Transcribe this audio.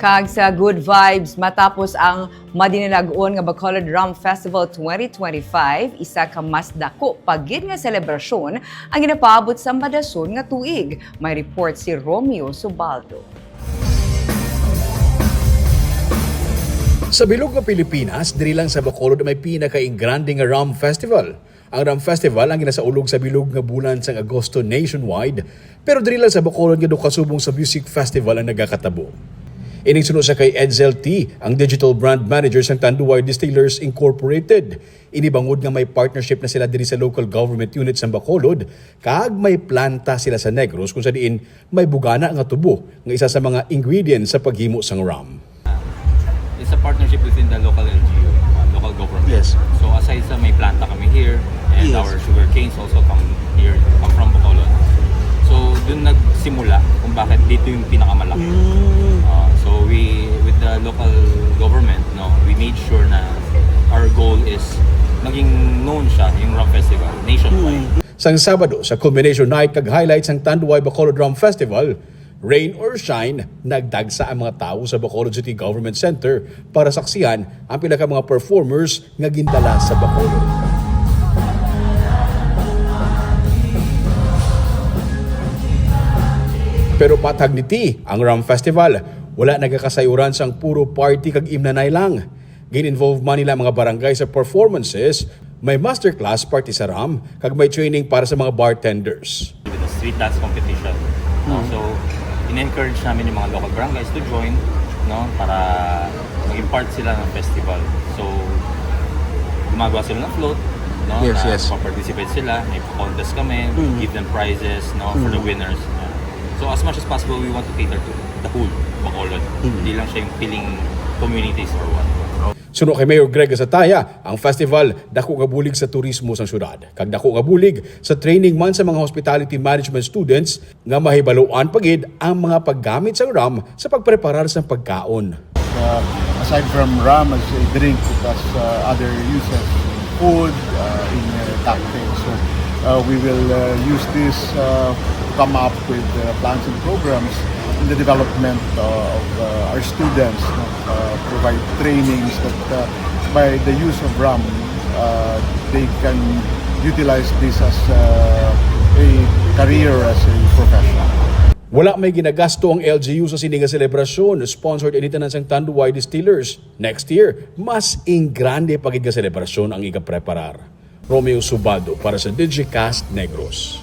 Kag sa Good Vibes matapos ang madinilagon nga Bacolod Rum Festival 2025, isa ka mas dako pagid nga selebrasyon ang ginapaabot sa Madason nga tuig. May report si Romeo Subaldo. Sa bilog nga Pilipinas, diri lang sa Bacolod may pinaka-ingrande nga Rum Festival. Ang Rum Festival ang ginasaulog sa bilog nga bulan sa Agosto nationwide, pero diri lang sa Bacolod nga dukasubong sa music festival ang nagakatabo. Ining sunod sa kay Edsel T, ang digital brand manager sa Tanduay Distillers Incorporated. Inibangod nga may partnership na sila diri sa local government unit sa Bacolod, kag may planta sila sa Negros kung sa diin may bugana nga tubo nga isa sa mga ingredients sa paghimo sang rum. It's a partnership within the local LGU, uh, local government. Yes. So aside sa may planta kami here, and Yes. our sugar canes also come here, come from Bacolod. So dun nagsimula kung bakit dito yung pinakamalaki. Uh, so we, with the local government, no, we made sure na our goal is maging known siya, yung Rum Festival, nationwide. Sang Sabado sa Combination Night kag highlights ang Tanduay Bacolod Drum Festival, rain or shine, nagdagsa ang mga tao sa Bacolod City Government Center para saksihan ang pila ka mga performers nga gindala sa Bacolod. Pero patag niti ang Rum Festival, wala nagakasayuran sang puro party kag imnanay lang. Gin-involve man nila mga barangay sa performances, may masterclass party sa Rum, kag may training para sa mga bartenders. with the street dance competition. No? So, in-encourage namin yung mga local barangays to join no para maging part sila ng festival. So, gumagawa sila ng float, no? Yes, na yes. participate sila, may contest kami, we give them prizes, no, for the winners. Yeah. So, as much as possible, we want to cater to the whole Bacolod. Hindi lang siya yung piling communities or what. Suno kay Mayor Greg Sataya, ang festival dako nga bulig sa turismo sa syudad. Kag dako nga bulig sa training man sa mga hospitality management students nga mahibaluan pagid ang mga paggamit sa rum sa pagpreparar sa pagkaon. uh, aside from rum as a drink, it has uh, other uses in food, uh, in uh, cocktails. So uh, we will uh, use this uh, come up with uh, plans and programs in the development uh, of uh, our students, uh, provide trainings that uh, by the use of rum, uh, they can utilize this as uh, a career, as a profession. Wala may ginagasto ang LGU sa sininga selebrasyon sponsored initanan sang Tanduay Distillers. Next year, mas ingrande pagid nga selebrasyon ang ikapreparar. Romeo Subaldo para sa Digicast Negros.